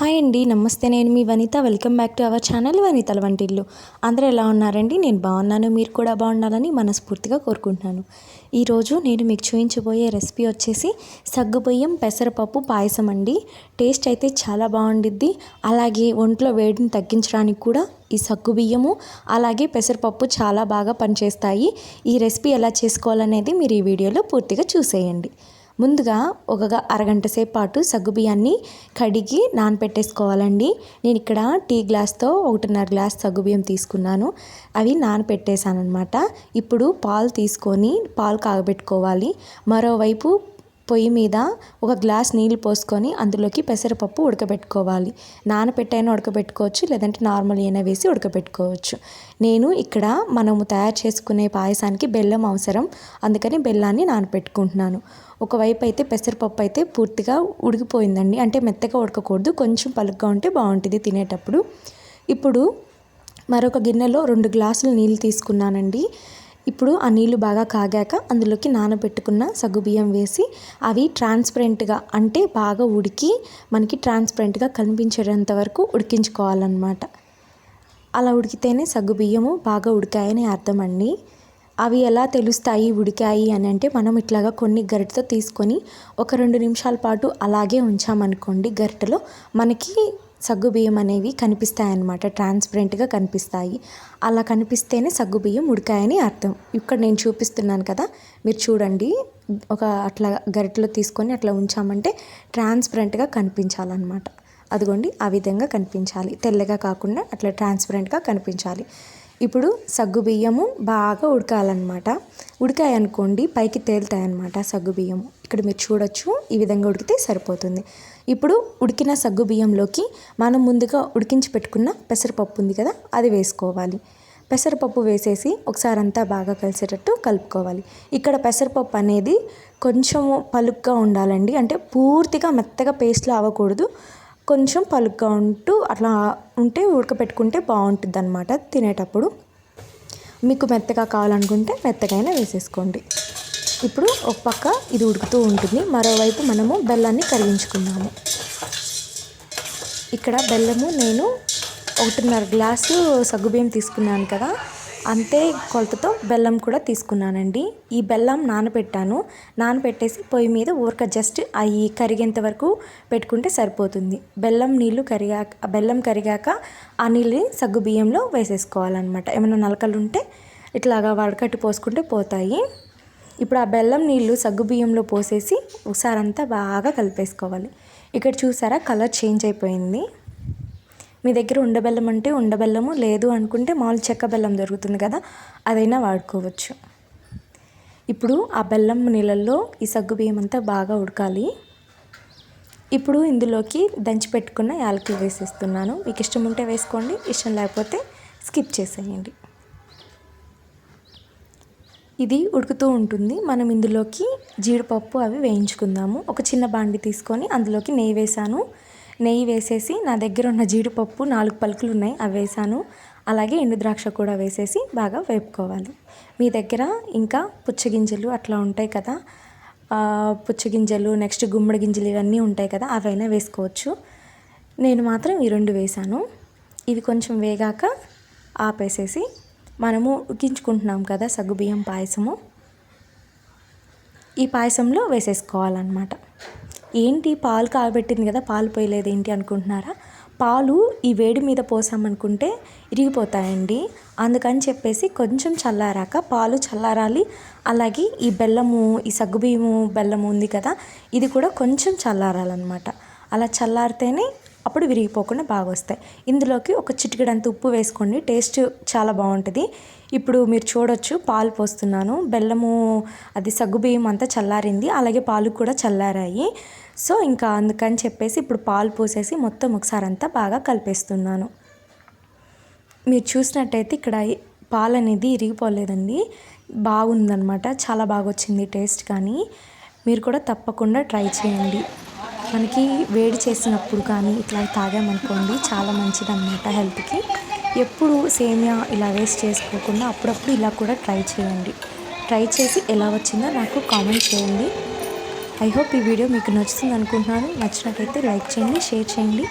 Hi అండి నమస్తే. నేను మీ Vanitha. Welcome back to our channel Vanithala Vantillu. అందరూ ఎలా ఉన్నారండి? నేను బాగున్నాను. మీరు కూడా బాగుండాలని మనస్ఫూర్తిగా కోరుకుంటున్నాను. ఈరోజు నేను మీకు చూపించబోయే రెసిపీ వచ్చేసి సగ్గుబియ్యం పెసరపప్పు పాయసం అండి. టేస్ట్ అయితే చాలా బాగుండిద్ది. అలాగే ఒంట్లో వేడిని తగ్గించడానికి కూడా ఈ సగ్గుబియ్యము అలాగే పెసరపప్పు చాలా బాగా పనిచేస్తాయి. ఈ రెసిపీ ఎలా చేసుకోవాలనేది మీరు ఈ వీడియోలో పూర్తిగా చూసేయండి. ముందుగా ఒక అరగంట సేపు పాటు సగ్గుబియ్యాన్ని కడిగి నానపెట్టేసుకోవాలండి. నేను ఇక్కడ టీ గ్లాస్తో ఒకటిన్నర గ్లాస్ సగ్గుబియ్యం తీసుకున్నాను. అవి నానపెట్టేశాను అనమాట ఇప్పుడు పాలు తీసుకొని పాలు కాగబెట్టుకోవాలి. మరోవైపు పొయ్యి మీద ఒక గ్లాస్ నీళ్ళు పోసుకొని అందులోకి పెసరపప్పు ఉడకబెట్టుకోవాలి. నానపెట్టైనా ఉడకబెట్టుకోవచ్చు లేదంటే నార్మల్ అయినా వేసి ఉడకబెట్టుకోవచ్చు. నేను ఇక్కడ మనము తయారు చేసుకునే పాయసానికి బెల్లం అవసరం అందుకని బెల్లాన్ని నానపెట్టుకుంటున్నాను. ఒకవైపు అయితే పెసరపప్పు అయితే పూర్తిగా ఉడికిపోయిందండి అంటే మెత్తగా ఉడకకూడదు కొంచెం పలుగ్గా ఉంటే బాగుంటుంది తినేటప్పుడు. ఇప్పుడు మరొక గిన్నెలో రెండు గ్లాసులు నీళ్ళు తీసుకున్నానండి. ఇప్పుడు ఆ నీళ్ళు బాగా కాగాక అందులోకి నానబెట్టుకున్న సగ్గుబియ్యం వేసి అవి ట్రాన్స్పరెంట్గా అంటే బాగా ఉడికి మనకి ట్రాన్స్పరెంట్గా కనిపించేంత వరకు ఉడికించుకోవాలన్నమాట. అలా ఉడికితేనే సగ్గుబియ్యము బాగా ఉడికాయని అర్థం అండి అవి ఎలా తెలుస్తాయి ఉడికాయి అని అంటే మనం ఇట్లాగా కొన్ని గరిటతో తీసుకొని ఒక రెండు నిమిషాల పాటు అలాగే ఉంచామనుకోండి గరిటలో మనకి సగ్గుబియ్యం అనేవి కనిపిస్తాయి అన్నమాట ట్రాన్స్పరెంట్గా కనిపిస్తాయి. అలా కనిపిస్తేనే సగ్గుబియ్యం ఉడికాయని అర్థం. ఇక్కడ నేను చూపిస్తున్నాను కదా మీరు చూడండి. ఒక అట్లా గరిటెలో తీసుకొని అట్లా ఉంచామంటే ట్రాన్స్పరెంట్గా కనిపించాలన్నమాట. అదిగోండి ఆ విధంగా కనిపించాలి. తెల్లగా కాకుండా అట్లా ట్రాన్స్పరెంట్గా కనిపించాలి. ఇప్పుడు సగ్గు బియ్యము బాగా ఉడకాలన్నమాట. ఉడికాయనుకోండి పైకి తేలుతాయి అన్నమాట సగ్గు బియ్యము. ఇక్కడ మీరు చూడొచ్చు ఈ విధంగా ఉడికితే సరిపోతుంది. ఇప్పుడు ఉడికిన సగ్గు బియ్యంలోకి మనం ముందుగా ఉడికించి పెట్టుకున్న పెసరపప్పు ఉంది కదా అది వేసుకోవాలి. పెసరపప్పు వేసేసి ఒకసారి అంతా బాగా కలిసేటట్టు కలుపుకోవాలి. ఇక్కడ పెసరపప్పు అనేది కొంచెము పలుక్గా ఉండాలండి. అంటే పూర్తిగా మెత్తగా పేస్ట్లో అవ్వకూడదు. కొంచెం పలుగ్గా ఉంటూ అట్లా ఉంటే ఉడకపెట్టుకుంటే బాగుంటుంది అనమాట తినేటప్పుడు. మీకు మెత్తగా కావాలనుకుంటే మెత్తగైనా వేసేసుకోండి. ఇప్పుడు ఒక పక్క ఇది ఉడుకుతూ ఉంటుంది. మరోవైపు మనము బెల్లాన్ని కరిగించుకున్నాము. ఇక్కడ బెల్లము నేను ఒకటిన్నర గ్లాసు సగ్గుబియ్యం తీసుకున్నాను కదా అంతే కొలతతో బెల్లం కూడా తీసుకున్నానండి. ఈ బెల్లం నానబెట్టాను. నానబెట్టేసి పొయ్యి మీద ఊరక జస్ట్ అవి కరిగేంత వరకు పెట్టుకుంటే సరిపోతుంది. బెల్లం నీళ్ళు కరిగాక బెల్లం కరిగాక ఆ నీళ్ళని సగ్గు బియ్యంలో వేసేసుకోవాలన్నమాట. ఏమైనా నలకలు ఉంటే ఇట్లాగా వడకట్టి పోసుకుంటే పోతాయి. ఇప్పుడు ఆ బెల్లం నీళ్ళు సగ్గు బియ్యంలో పోసేసి ఒకసారి అంతా బాగా కలిపేసుకోవాలి. ఇక్కడ చూసారా కలర్ చేంజ్ అయిపోయింది. మీ దగ్గర ఉండబెల్లం అంటే ఉండబెల్లము లేదు అనుకుంటే మామూలు చెక్క బెల్లం దొరుకుతుంది కదా అదైనా వాడుకోవచ్చు. ఇప్పుడు ఆ బెల్లం నీళ్ళల్లో ఈ సగ్గు బియ్యం అంతా బాగా ఉడకాలి. ఇప్పుడు ఇందులోకి దంచి పెట్టుకున్న యాలకులు వేసేస్తున్నాను. మీకు ఇష్టం ఉంటే వేసుకోండి ఇష్టం లేకపోతే స్కిప్ చేసేయండి. ఇది ఉడుకుతూ ఉంటుంది. మనం ఇందులోకి జీడిపప్పు అవి వేయించుకుందాము. ఒక చిన్న బాండి తీసుకొని అందులోకి నెయ్యి వేసాను. నెయ్యి వేసేసి నా దగ్గర ఉన్న జీడిపప్పు నాలుగు పలుకులు ఉన్నాయి అవి వేసాను. అలాగే ఎండు ద్రాక్ష కూడా వేసేసి బాగా వేపుకోవాలి. మీ దగ్గర ఇంకా పుచ్చగింజలు అట్లా ఉంటాయి కదా. పుచ్చగింజలు నెక్స్ట్ గుమ్మడి గింజలు ఇవన్నీ ఉంటాయి కదా అవైనా వేసుకోవచ్చు. నేను మాత్రం ఈ రెండు వేసాను. ఇవి కొంచెం వేగాక ఆపేసేసి మనము ఉగ్గించుకుంటున్నాం కదా సగ్గుబియ్యం పాయసము. ఈ పాయసంలో వేసేసుకోవాలన్నమాట. ఏంటి పాలు కాబెట్టింది కదా పాలు పోయలేదు ఏంటి అనుకుంటున్నారా? పాలు ఈ వేడి మీద పోసామనుకుంటే ఇరిగిపోతాయండి. అందుకని చెప్పేసి కొంచెం చల్లారాక పాలు చల్లారాలి. అలాగే ఈ బెల్లము ఈ సగ్గుబియ్యము బెల్లము ఉంది కదా ఇది కూడా కొంచెం చల్లారాలన్నమాట. అలా చల్లారితేనే అప్పుడు విరిగిపోకుండా బాగా వస్తాయి ఇందులోకి ఒక చిటికెడంత ఉప్పు వేసుకోండి. టేస్ట్ చాలా బాగుంటుంది. ఇప్పుడు మీరు చూడొచ్చు పాలు పోస్తున్నాను. బెల్లము అది సగ్గుబియ్యం అంతా చల్లారింది. అలాగే పాలు కూడా చల్లారాయి. సో ఇంకా అందుకని చెప్పేసి ఇప్పుడు పాలు పోసేసి మొత్తం ఒకసారి అంతా బాగా కలిపేస్తున్నాను. మీరు చూసినట్టయితే ఇక్కడ పాలు అనేది ఇరిగిపోలేదండి. బాగుందనమాట చాలా బాగా వచ్చింది టేస్ట్ కానీ. మీరు కూడా తప్పకుండా ట్రై చేయండి. మనకి వేడి చేసినప్పుడు కానీ ఇట్లా తాగామనుకోండి చాలా మంచిది అనమాట హెల్త్కి. ఎప్పుడు సేమియా ఇలా వేస్ట్ చేసుకోకుండా అప్పుడప్పుడు ఇలా కూడా ట్రై చేయండి. ట్రై చేసి ఎలా వచ్చిందో నాకు కామెంట్ చేయండి. ఐ హోప్ ఈ వీడియో మీకు నచ్చుతుంది అనుకుంటున్నాను. నచ్చినట్టయితే లైక్ చేయండి షేర్ చేయండి.